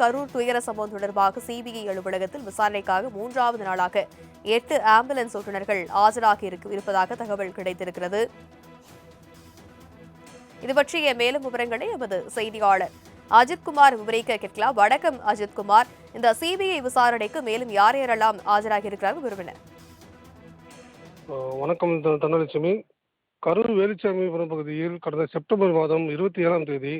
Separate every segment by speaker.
Speaker 1: கரூர் துயர சம்பவம் தொடர்பாக சிபிஐ அலுவலகத்தில் விசாரணைக்காக மூன்றாவது நாளாக எட்டு ஆம்புலன்ஸ் ஓட்டுநர்கள் ஆஜராகி இருப்பதாக தகவல் கிடைத்திருக்கிறது. இது பற்றிய மேலும் விவரங்களை எமது செய்தியாளர் அஜித்குமார் விவரிக்க கேட்கலாம். வணக்கம் அஜித்குமார். இந்த சிபிஐ விசாரணைக்கு மேலும் யார் யாரெல்லாம் ஆஜராகி இருக்கிறார்கள்? விரும்பினர்
Speaker 2: வணக்கம் தனலட்சுமி கரூர் வேலுச்சாமிபுரம் பகுதியில் கடந்த செப்டம்பர் மாதம் இருபத்தி ஏழாம் தேதி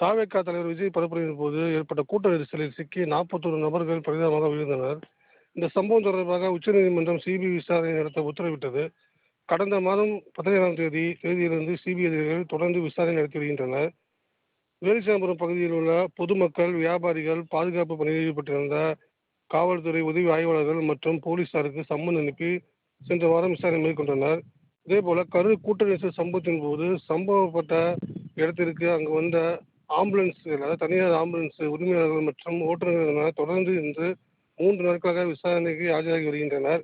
Speaker 2: தாவேக்கா தலைவர் விஜய் பரப்புரையின் போது ஏற்பட்ட கூட்ட நெரிசலில் சிக்கி நாற்பத்தொரு நபர்கள் பரிதாபமாக விழுந்தனர் இந்த சம்பவம் தொடர்பாக உச்சநீதிமன்றம் சிபிஐ விசாரணை நடத்த உத்தரவிட்டது. கடந்த மாதம் பதினேழாம் தேதி தேதியிலிருந்து சிபிஐ அதிகாரிகள் தொடர்ந்து விசாரணை நடத்தி வருகின்றனர். வேலுச்சாமிபுரம் பகுதியில் உள்ள பொதுமக்கள் வியாபாரிகள் பாதுகாப்பு பணியில் ஈடுபட்டிருந்த காவல்துறை உதவி ஆய்வாளர்கள் மற்றும் போலீசாருக்கு சம்மன் அனுப்பி சென்ற வாரம் விசாரணை மேற்கொண்டனர். இதேபோல கரூர் கூட்ட நெரிசல் சம்பவத்தின் போது சம்பவப்பட்ட இடத்திற்கு அங்கு வந்த ஆம்புலன்ஸ் அதாவது தனியார் ஆம்புலன்ஸ் உரிமையாளர்கள் மற்றும் ஓட்டுநர்கள் தொடர்ந்து இன்று மூன்று நாட்களாக விசாரணைக்கு ஆஜராகி வருகின்றனர்.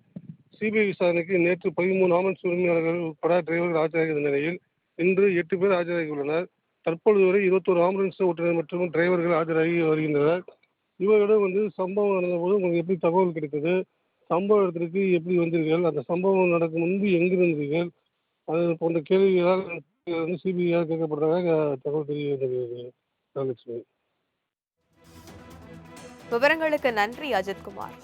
Speaker 2: சிபிஐ விசாரணைக்கு நேற்று பதிமூணு ஆம்புலன்ஸ் உரிமையாளர்கள் உட்பட டிரைவர்கள் ஆஜராகியிருந்த நிலையில் இன்று எட்டு பேர் ஆஜராகியுள்ளனர் தற்பொழுது வரை இருபத்தோரு ஆம்புலன்ஸ் ஓட்டுநர் மற்றும் டிரைவர்கள் ஆஜராகி வருகின்றனர். இவர்களிடம் வந்து சம்பவம் நடந்தபோது உங்களுக்கு எப்படி தகவல் கிடைத்தது? சம்பவ இடத்திற்கு எப்படி வந்தீர்கள்? அந்த சம்பவம் நடக்கும் முன்பு எங்கிருந்தீர்கள்? அது போன்ற கேள்விகளால் வந்து சிபிஐயால் கேட்கப்படுறதாக தகவல் தெரிய வந்தது தனலட்சுமி
Speaker 1: விவரங்களுக்கு நன்றி அஜித்குமார்.